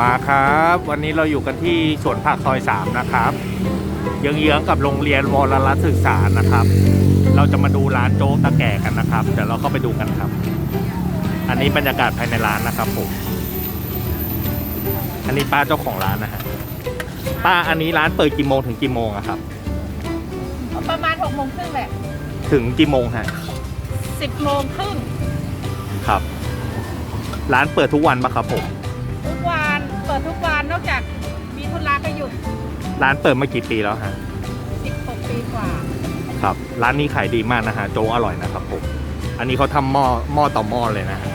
มาครับ วันนี้เราอยู่กันที่สวนผักซอยสามนะครับเยื้องๆกับโรงเรียนวรรัตน์ศึกษานะครับ เราจะมาดูร้านโจ๊กตะแก่กันนะครับเดี๋ยวเราเข้าไปดูกันครับ อันนี้บรรยากาศภายในร้านนะครับผมอันนี้ป้าเจ้าของร้านนะฮะป้าอันนี้ร้านเปิดกี่โมงถึงกี่โมงอะครับ ประมาณหกโมงครึ่งแหละถึงกี่โมงฮะสิบโมงครึ่งครับ ร้านเปิดทุกวันปะครับผมทุกวันเปิ ดทุกวันนอกจากมีธุระก็หยุด ร้านเปิดมากี่ปีแล้วฮะสิบหกปีกว่า ครับ ร้านนี้ขายดีมากนะฮะ โจ๊กอร่อยนะครับผม อันนี้เขาทำหม้อหม้อต่อหม้อเลยนะฮะ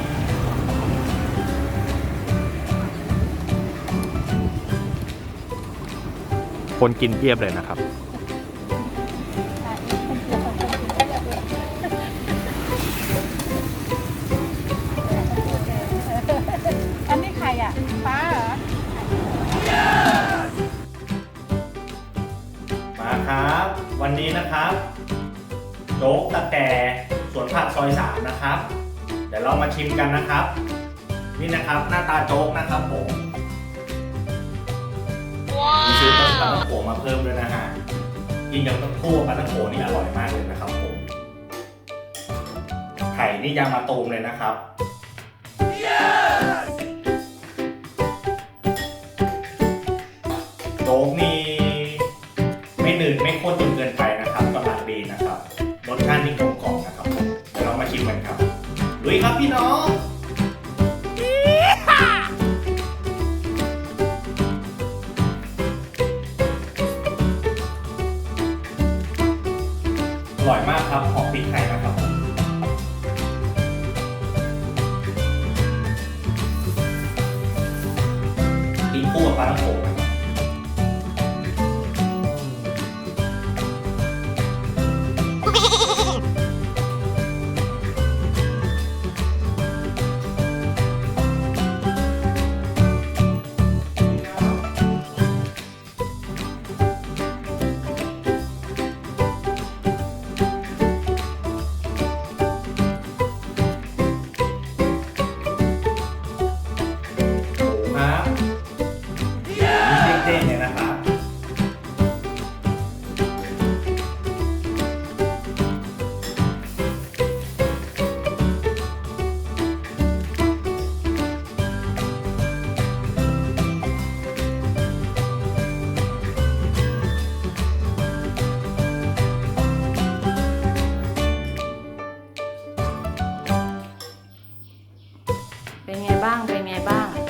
คนกินเพียบเลยนะครับ วันนี้นะครับโจ๊กตะแกสวนผักซอยสามนะครับ เดี๋ยวเรามาชิมกันนะครับ นี่นะครับหน้าตาโจ๊กนะครับผมมีซื้อต้นปลาตะโขมาเพิ่มด้วยนะฮะกินกับต้นคู่ปลาตะโขนี่อร่อยมากเลยนะครับผมไข่นี่ยางมาตูมเลยนะครับโจ๊กนี่ไม่หนืดไม่ข้นจน ร่อยมากครับหอมพริกไทยนะครับผมกินคู่กับปลาท่องโกะ บ้าง เป็นไงบ้าง